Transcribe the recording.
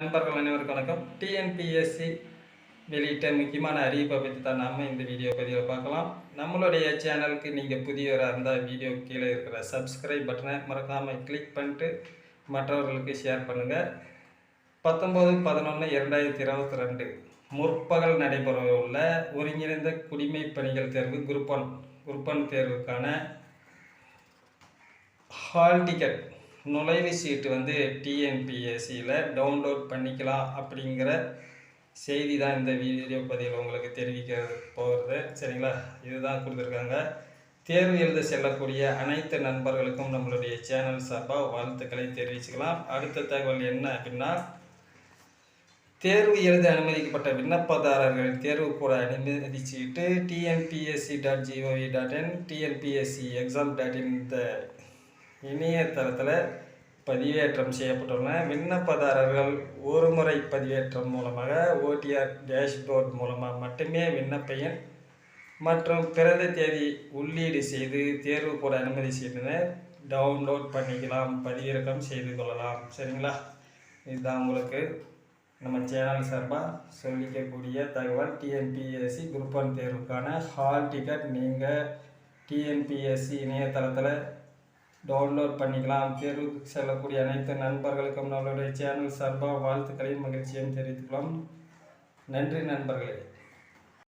நண்பர்கள் அனைவருக்கும் வணக்கம். டிஎன்பிஎஸ்சி வெளியிட்ட முக்கியமான அறிவிப்பை பற்றி தான் நாம் இந்த வீடியோ பதிவில் பார்க்கலாம். நம்மளுடைய சேனலுக்கு நீங்கள் புதியவராக இருந்தால் வீடியோ கீழே இருக்கிற சப்ஸ்கிரைப் பட்டனை மறக்காமல் கிளிக் பண்ணிட்டு மற்றவர்களுக்கு ஷேர் பண்ணுங்கள் பத்தொம்போது பதினொன்று இரண்டாயிரத்தி இருபத்தி ரெண்டு முற்பகல் நடைபெற உள்ள ஒருங்கிணைந்த குடிமை பணிகள் தேர்வு குரூப் ஒன் குரூப் ஒன் தேர்வுக்கான ஹால் டிக்கெட் நுழைவு சீட்டு வந்து டிஎன்பிஎஸ்சியில் டவுன்லோட் பண்ணிக்கலாம் அப்படிங்கிற செய்தி தான் இந்த வீடியோ பதிவில் உங்களுக்கு தெரிவிக்க போகிறது சரிங்களா? இதுதான் கொடுத்துருக்காங்க. தேர்வு எழுத செல்லக்கூடிய அனைத்து நண்பர்களுக்கும் நம்மளுடைய சேனல் சார்பாக வாழ்த்துக்களை தெரிவிச்சுக்கலாம். அடுத்த தகவல் என்ன அப்படின்னா தேர்வு எழுத அனுமதிக்கப்பட்ட விண்ணப்பதாரர்கள் தேர்வு கூட அனுமதிச்சுட்டு TNPSC dot GOV dot in TNPSC exam dot in இந்த இணையதளத்தில் பதிவேற்றம் செய்யப்பட்டுள்ளன. விண்ணப்பதாரர்கள் ஒரு முறை பதிவேற்றம் மூலமாக ஓடிஆர் டேஷ்போர்ட் மூலமாக மட்டுமே விண்ணப்ப எண் மற்றும் பிறந்த தேதி உள்ளீடு செய்து தேர்வு கூட அனுமதி செய்தனர். டவுன்லோட் பண்ணிக்கலாம் பதிவிறக்கம் செய்து கொள்ளலாம். சரிங்களா? இதுதான் உங்களுக்கு நம்ம சேனல் சார்பாக சொல்லிக்கக்கூடிய தகவல். டிஎன்பிஎஸ்சி குரூப் ஒன் தேர்வுக்கான ஹால் டிக்கெட் நீங்கள் டிஎன்பிஎஸ்சி இணையதளத்தில் டவுன்லோட் பண்ணிக்கலாம். தேர்வுக்கு செல்லக்கூடிய அனைத்து நண்பர்களுக்கும் நம்மளுடைய சேனல் சார்பாக வாழ்த்துக்களையும் மகிழ்ச்சியையும் தெரிவித்துக்கலாம் நன்றி நண்பர்களே.